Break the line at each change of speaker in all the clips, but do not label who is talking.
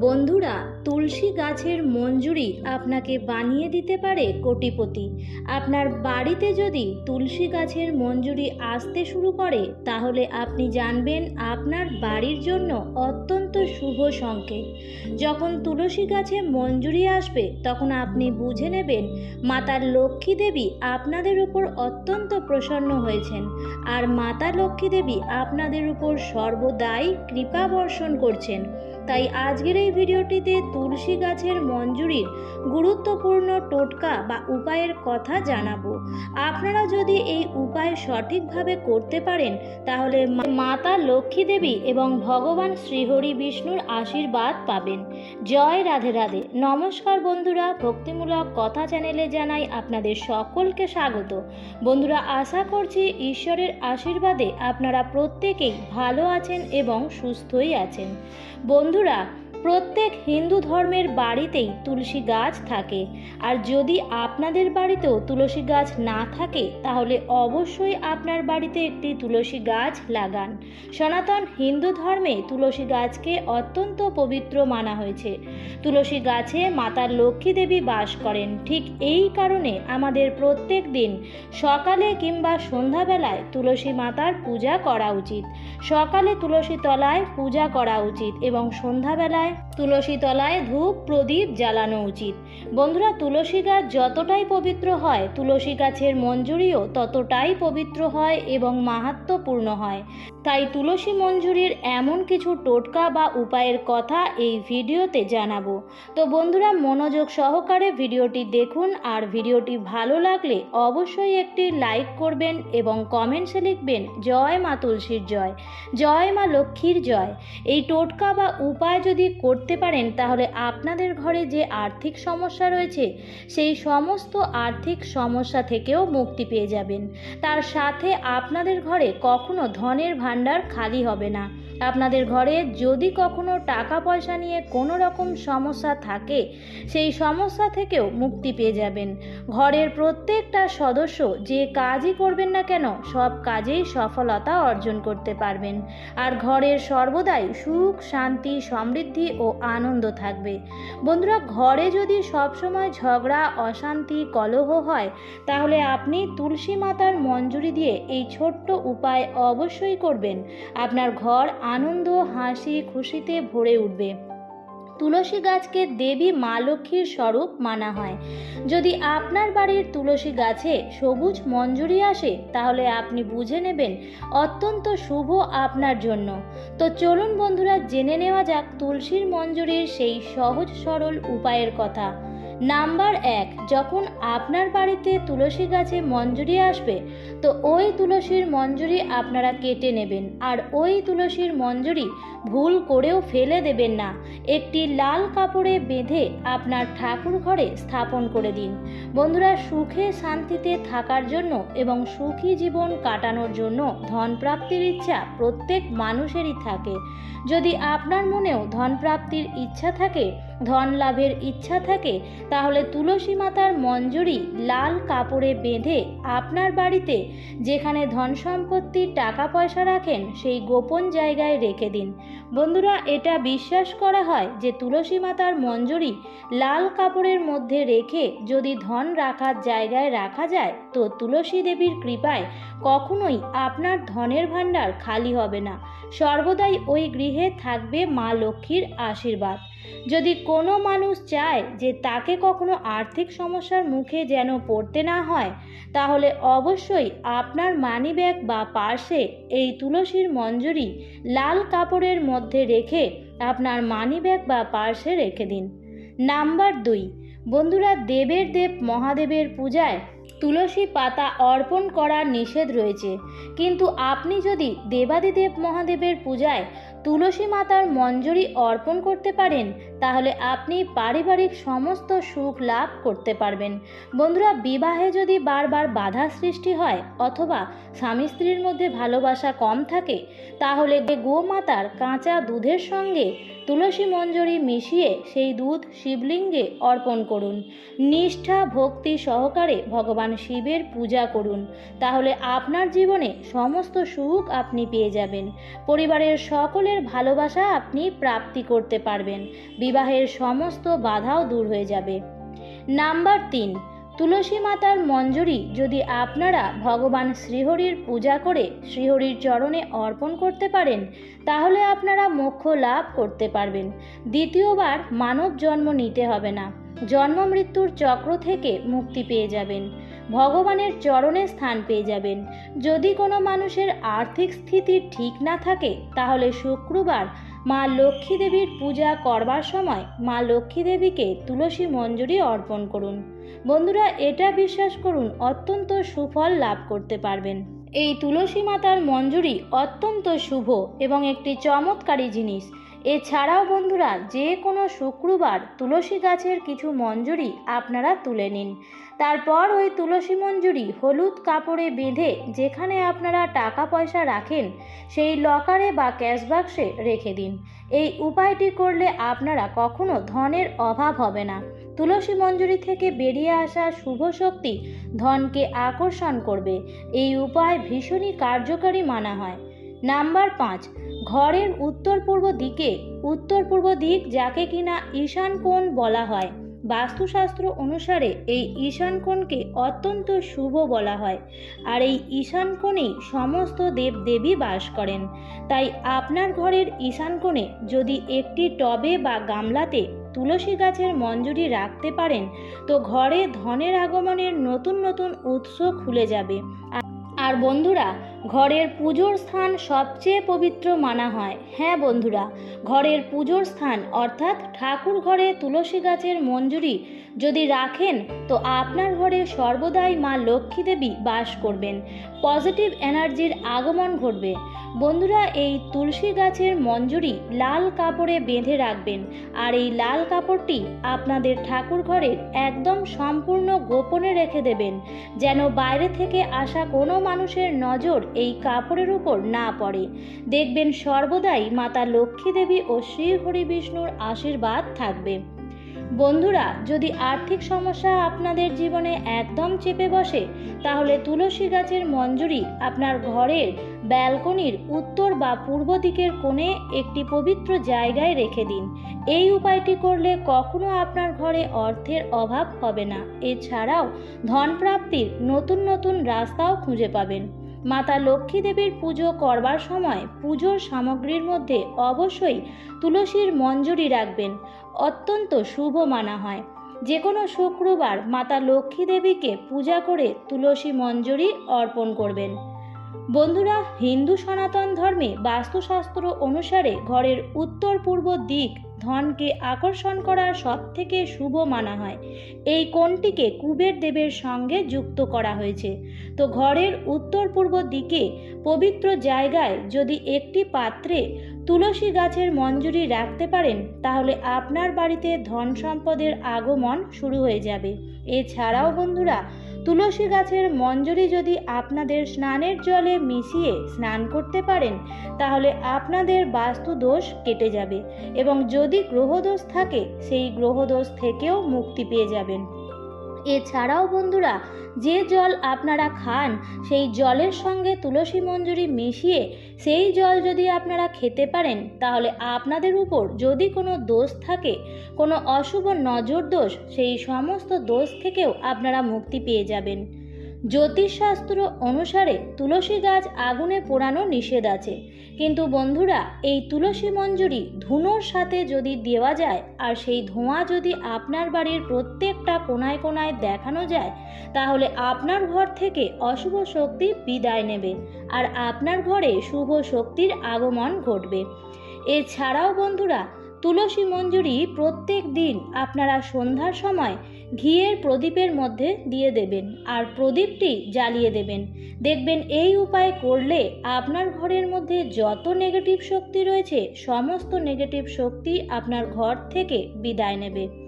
বন্ধুরা, তুলসী গাছের মঞ্জুরি আপনাকে বানিয়ে দিতে পারে কোটিপতি। আপনার বাড়িতে যদি তুলসী গাছের মঞ্জুরি আসতে শুরু করে, তাহলে আপনি জানবেন আপনার বাড়ির জন্য অত্যন্ত শুভ সংকেত। যখন তুলসী গাছে মঞ্জুরি আসবে, তখন আপনি বুঝে নেবেন মাতার লক্ষ্মী দেবী আপনাদের উপর অত্যন্ত প্রসন্ন হয়েছেন আর মাতা লক্ষ্মী দেবী আপনাদের উপর সর্বদাই কৃপা বর্ষণ করছেন। তাই আজকের এই ভিডিওটিতে তুলসী গাছের মঞ্জুরির গুরুত্বপূর্ণ টোটকা বা উপায়ের কথা জানাব। আপনারা যদি এই উপায় সঠিকভাবে করতে পারেন, তাহলে মাতা লক্ষ্মী দেবী এবং ভগবান শ্রীহরি বিষ্ণুর আশীর্বাদ পাবেন। জয় রাধে রাধে। নমস্কার বন্ধুরা, ভক্তিমূলক কথা চ্যানেলে জানাই আপনাদের সকলকে স্বাগত। বন্ধুরা, আশা করছি ঈশ্বরের আশীর্বাদে আপনারা প্রত্যেকেই ভালো আছেন এবং সুস্থই আছেন। বন্ধুরা প্রত্যেক হিন্দু ধর্মের বাড়িতেই তুলসী গাছ থাকে। আর যদি আপনাদের বাড়িতেও তুলসী গাছ না থাকে, তাহলে অবশ্যই আপনার বাড়িতে একটি তুলসী গাছ লাগান। সনাতন হিন্দু ধর্মে তুলসী গাছকে অত্যন্ত পবিত্র মানা হয়েছে। তুলসী গাছে মাতার লক্ষ্মী দেবী বাস করেন। ঠিক এই কারণে আমাদের প্রত্যেক দিন সকালে কিংবা সন্ধ্যাবেলায় তুলসী মাতার পূজা করা উচিত। সকালে তুলসী তলায় পূজা করা উচিত এবং সন্ধ্যাবেলায় Bye. তুলসী তলায় ধূপ প্রদীপ জ্বালানো উচিত। বন্ধুরা, তুলসী গাছ যতটাই পবিত্র হয়, তুলসী গাছের মঞ্জুরিও ততটাই পবিত্র হয় এবং মাহাত্ম্যপূর্ণ হয়। তাই তুলসী মঞ্জুরির এমন কিছু টোটকা বা উপায়ের কথা এই ভিডিওতে জানাব। তো বন্ধুরা, মনোযোগ সহকারে ভিডিওটি দেখুন আর ভিডিওটি ভালো লাগলে অবশ্যই একটি লাইক করবেন এবং কমেন্টসে লিখবেন, জয় মা তুলসীর জয় জয় মা লক্ষ্মীর জয়। এই টোটকা বা উপায় যদি করতে পারেন, তাহলে আপনাদের ঘরে যে আর্থিক সমস্যা রয়েছে, সেই সমস্ত আর্থিক সমস্যা থেকেও মুক্তি পেয়ে যাবেন। তার সাথে আপনাদের ঘরে কখনো ধনের ভাণ্ডার খালি হবে না। আপনাদের ঘরে যদি কখনো টাকা পয়সা নিয়ে কোনো রকম সমস্যা থাকে, সেই সমস্যা থেকেও মুক্তি পেয়ে যাবেন। ঘরের প্রত্যেকটা সদস্য যে কাজই করবেন না কেন, সব কাজেই সফলতা অর্জন করতে পারবেন। আর ঘরের সর্বদাই সুখ, শান্তি, সমৃদ্ধি ও আনন্দ থাকবে। বন্ধুরা, ঘরে যদি সবসময় ঝগড়া, অশান্তি, কলহ হয়, তাহলে আপনি তুলসী মাতার মঞ্জুরি দিয়ে এই ছোট্ট উপায় অবশ্যই করবেন। আপনার ঘর আনন্দ, হাসি, খুশিতে ভরে উঠবে। তুলসী গাছকে দেবী মা লক্ষ্মীর স্বরূপ মানা হয়। যদি আপনার বাড়ির তুলসী গাছে সবুজ মঞ্জুরি আসে, তাহলে আপনি বুঝে নেবেন অত্যন্ত শুভ আপনার জন্য। তো চলুন বন্ধুরা, জেনে নেওয়া যাক তুলসীর মঞ্জুরির সেই সহজ সরল উপায়ের কথা। নাম্বার এক, যখন আপনার বাড়িতে তুলসী গাছে মঞ্জুরি আসবে, তো ওই তুলসীর মঞ্জুরি আপনারা কেটে নেবেন। আর ওই তুলসীর মঞ্জুরি ভুল করেও ফেলে দেবেন না। একটি লাল কাপড়ে বেঁধে আপনার ঠাকুর ঘরে স্থাপন করে দিন। বন্ধুরা, সুখে শান্তিতে থাকার জন্য এবং সুখী জীবন কাটানোর জন্য ধন প্রাপ্তির ইচ্ছা প্রত্যেক মানুষেরই থাকে। যদি আপনার মনেও ধন প্রাপ্তির ইচ্ছা থাকে ধন লাভের ইচ্ছা থাকে, তাহলে তুলসী মাতার মঞ্জুরি লাল কাপড়ে বেঁধে আপনার বাড়িতে, যেখানে ধন সম্পত্তি, টাকা পয়সা রাখেন, সেই গোপন জায়গায় রেখে দিন। বন্ধুরা, এটা বিশ্বাস করা হয় যে তুলসী মাতার মঞ্জুরি লাল কাপড়ের মধ্যে রেখে যদি ধন রাখার জায়গায় রাখা যায়, তো তুলসী দেবীর কৃপায় কখনোই আপনার ধনের ভাণ্ডার খালি হবে না। সর্বদাই ওই গৃহে থাকবে মা লক্ষ্মীর আশীর্বাদ। যদি কোনো মানুষ চায় যে তাকে কখনো আর্থিক সমস্যার মুখে যেন পড়তে না হয়, তাহলে অবশ্যই আপনার মানিব্যাগ বা পার্সে এই তুলসীর মঞ্জুরি লাল কাপড়ের মধ্যে রেখে আপনার মানিব্যাগ বা পার্সে রেখে দিন। নাম্বার দুই, বন্ধুরা দেবের দেব মহাদেবের পূজায় তুলসী পাতা অর্পণ করার নিষেধ রয়েছে। কিন্তু আপনি যদি দেবাদিদেব মহাদেবের পূজায় তুলসী মাতার মঞ্জুরি অর্পণ করতে পারেন, তাহলে আপনি পারিবারিক সমস্ত সুখ লাভ করতে পারবেন। বন্ধুরা, বিবাহে যদি বারবার বাধা সৃষ্টি হয় অথবা স্বামী স্ত্রীর মধ্যে ভালোবাসা কম থাকে, তাহলে গোমাতার কাঁচা দুধের সঙ্গে তুলসী মঞ্জরি মিশিয়ে সেই দুধ শিবলিঙ্গে অর্পণ করুন। নিষ্ঠা, ভক্তি সহকারে ভগবান শিবের পূজা করুন। তাহলে আপনার জীবনে সমস্ত সুখ আপনি পেয়ে যাবেন। পরিবারের সকলের প্রত্যেকের ভালোবাসা আপনি প্রাপ্তি করতে পারবেন। বিবাহের সমস্ত বাধাও দূর হয়ে যাবে। নাম্বার তিন, তুলসী মাতার মঞ্জুরি যদি আপনারা ভগবান শ্রীহরির পূজা করে শ্রীহরির চরণে অর্পণ করতে পারেন, তাহলে আপনারা মোক্ষ লাভ করতে পারবেন। দ্বিতীয়বার মানব জন্ম নিতে হবে না। জন্ম মৃত্যুর চক্র থেকে মুক্তি পেয়ে যাবেন। ভগবানের চরণে স্থান পেয়ে যাবেন। যদি কোনো মানুষের আর্থিক স্থিতি ঠিক না থাকে, তাহলে শুক্রবার মা লক্ষ্মী দেবীর পূজা করবার সময় মা লক্ষ্মী দেবীকে তুলসী মঞ্জুরি অর্পণ করুন। বন্ধুরা, এটা বিশ্বাস করুন, অত্যন্ত সুফল লাভ করতে পারবেন। এই তুলসী মাতার মঞ্জুরি অত্যন্ত শুভ এবং একটি চমৎকারী জিনিস। এছাড়াও বন্ধুরা, যে কোনো শুক্রবার তুলসী গাছের কিছু মঞ্জুরি আপনারা তুলে নিন। তারপর ওই তুলসী মঞ্জুরি হলুদ কাপড়ে বেঁধে যেখানে আপনারা টাকা পয়সা রাখেন, সেই লকারে বা ক্যাশ বাক্সে রেখে দিন। এই উপায়টি করলে আপনারা কখনো ধনের অভাব হবে না। তুলসী মঞ্জুরি থেকে বেরিয়ে আসা শুভ শক্তি ধনকে আকর্ষণ করবে। এই উপায় ভীষণই কার্যকারী মানা হয়। নাম্বার পাঁচ ঘরের উত্তর পূর্ব দিকে উত্তর পূর্ব দিক যাকে কিনা ঈশান কোণ বলা হয়। বাস্তুশাস্ত্র অনুসারে এই ঈশান কোণকে অত্যন্ত শুভ বলা হয়। আর এই ঈশান কোণেই সমস্ত দেবদেবী বাস করেন। তাই আপনার ঘরের ঈশান কোণে যদি একটি টবে বা গামলাতে তুলসী গাছের মঞ্জুরি রাখতে পারেন, তো ঘরে ধনের আগমনের নতুন নতুন উৎস খুলে যাবে। আর বন্ধুরা ঘরের পুজোর স্থান সবচেয়ে পবিত্র মানা হয়। হ্যাঁ বন্ধুরা, ঘরের পুজোর স্থান অর্থাৎ ঠাকুর ঘরে তুলসী গাছের মঞ্জুরি যদি রাখেন, তো আপনার ঘরে সর্বদাই মা লক্ষ্মী দেবী বাস করবেন। পজিটিভ এনার্জির আগমন ঘটবে। বন্ধুরা, এই তুলসী গাছের মঞ্জুরি লাল কাপড়ে বেঁধে রাখবেন। আর এই লাল কাপড়টি আপনাদের ঠাকুর ঘরের একদম সম্পূর্ণ গোপনে রেখে দেবেন। যেন বাইরে থেকে আসা কোনো মানুষের নজর এই কাপড়ের উপর না পড়ে। দেখবেন সর্বদাই মাতা লক্ষ্মী দেবী ও শ্রী হরি বিষ্ণুর আশীর্বাদ থাকবে। বন্ধুরা, যদি আর্থিক সমস্যা আপনাদের জীবনে একদম চেপে বসে, তাহলে তুলসী গাছের মঞ্জুরি আপনার ঘরের ব্যালকনির উত্তর বা পূর্ব দিকের কোণে একটি পবিত্র জায়গায় রেখে দিন। এই উপায়টি করলে কখনো আপনার ঘরে অর্থের অভাব হবে না। এছাড়াও ধনপ্রাপ্তির নতুন নতুন রাস্তাও খুঁজে পাবেন। মাতা লক্ষ্মী দেবীর পুজো করবার সময় পুজোর সামগ্রীর মধ্যে অবশ্যই তুলসীর মঞ্জুরি রাখবেন। অত্যন্ত শুভ মানা হয়। যে কোনো শুক্রবার মাতা লক্ষ্মী দেবীকে পূজা করে তুলসী মঞ্জুরি অর্পণ করবেন। বন্ধুরা, হিন্দু সনাতন ধর্মে বাস্তুশাস্ত্র অনুসারে ঘরের উত্তর পূর্ব দিক ধনকে আকর্ষণ করার সব থেকে শুভ মানা হয়। এই কোণটিকে কুবের দেবের সঙ্গে যুক্ত করা হয়েছে। তো ঘরের উত্তর পূর্ব দিকে পবিত্র জায়গায় যদি একটি পাত্রে তুলসী গাছের মঞ্জুরি রাখতে পারেন, তাহলে আপনার বাড়িতে ধন সম্পদের আগমন শুরু হয়ে যাবে। এছাড়াও বন্ধুরা তুলসী গাছের মঞ্জরি যদি আপনাদের স্নানের জলে মিশিয়ে স্নান করতে পারেন, তাহলে আপনাদের বাস্তু দোষ কেটে যাবে এবং যদি গ্রহদোষ থাকে, সেই গ্রহদোষ থেকেও মুক্তি পেয়ে যাবেন। এছাড়াও বন্ধুরা যে জল আপনারা খান, সেই জলের সঙ্গে তুলসী মঞ্জুরি মিশিয়ে সেই জল যদি আপনারা খেতে পারেন, তাহলে আপনাদের উপর যদি কোনো দোষ থাকে, কোনো অশুভ নজর দোষ, সেই সমস্ত দোষ থেকেও আপনারা মুক্তি পেয়ে যাবেন। জ্যোতিষশাস্ত্র অনুসারে তুলসী গাছ আগুনে পোড়ানো নিষেধ আছে। কিন্তু বন্ধুরা, এই তুলসী মঞ্জুরি ধুনোর সাথে যদি দেওয়া যায় আর সেই ধোঁয়া যদি আপনার বাড়ির প্রত্যেকটা কোনায় কোনায় দেখানো যায়, তাহলে আপনার ঘর থেকে অশুভ শক্তি বিদায় নেবে আর আপনার ঘরে শুভ শক্তির আগমন ঘটবে। এছাড়াও বন্ধুরা, তুলসী মঞ্জুরি প্রত্যেক দিন আপনারা সন্ধ্যার সময় ঘিয়ের প্রদীপের মধ্যে দিয়ে দেবেন আর প্রদীপটি জ্বালিয়ে দেবেন। দেখবেন এই উপায় করলে আপনার ঘরের মধ্যে যত নেগেটিভ শক্তি রয়েছে, সমস্ত নেগেটিভ শক্তি আপনার ঘর থেকে বিদায় নেবে।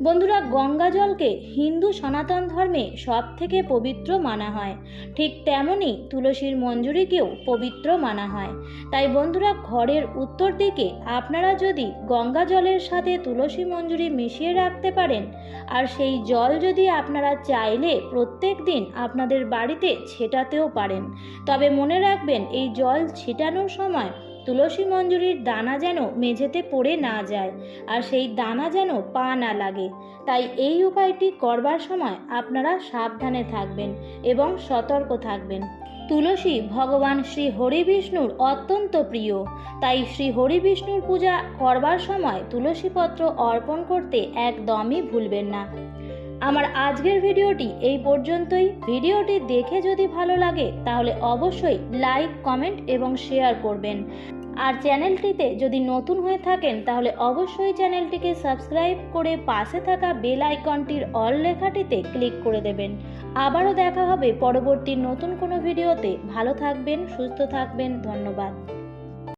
বন্ধুরা, গঙ্গা জলকে হিন্দু সনাতন ধর্মে সব থেকে পবিত্র মানা হয়। ঠিক তেমনই তুলসীর মঞ্জুরিকেও পবিত্র মানা হয়। তাই বন্ধুরা, ঘরের উত্তর দিকে আপনারা যদি গঙ্গা জলের সাথে তুলসী মঞ্জুরি মিশিয়ে রাখতে পারেন, আর সেই জল যদি আপনারা চাইলে প্রত্যেক দিন আপনাদের বাড়িতে ছেটাতেও পারেন। তবে মনে রাখবেন, এই জল ছিটানোর সময় তুলসী মঞ্জুরির দানা যেন মেঝেতে পড়ে না যায় আর সেই দানা যেন পা না লাগে। তাই এই উপায়টি করবার সময় আপনারা সাবধানে থাকবেন এবং সতর্ক থাকবেন। তুলসী ভগবান শ্রী হরি বিষ্ণুর অত্যন্ত প্রিয়। তাই শ্রী হরি বিষ্ণুর পূজা করবার সময় তুলসী পত্র অর্পণ করতে একদমই ভুলবেন না। আমার আজকের ভিডিওটি এই পর্যন্তই। ভিডিওটি দেখে যদি ভালো লাগে, তাহলে অবশ্যই লাইক, কমেন্ট এবং শেয়ার করবেন। আর চ্যানেলটিতে যদি নতুন হয়ে থাকেন, তাহলে অবশ্যই চ্যানেলটিকে সাবস্ক্রাইব করে পাশে থাকা বেল আইকনটির অল লেখাটিতে ক্লিক করে দেবেন। আবারও দেখা হবে পরবর্তী নতুন কোনো ভিডিওতে। ভালো থাকবেন, সুস্থ থাকবেন, ধন্যবাদ।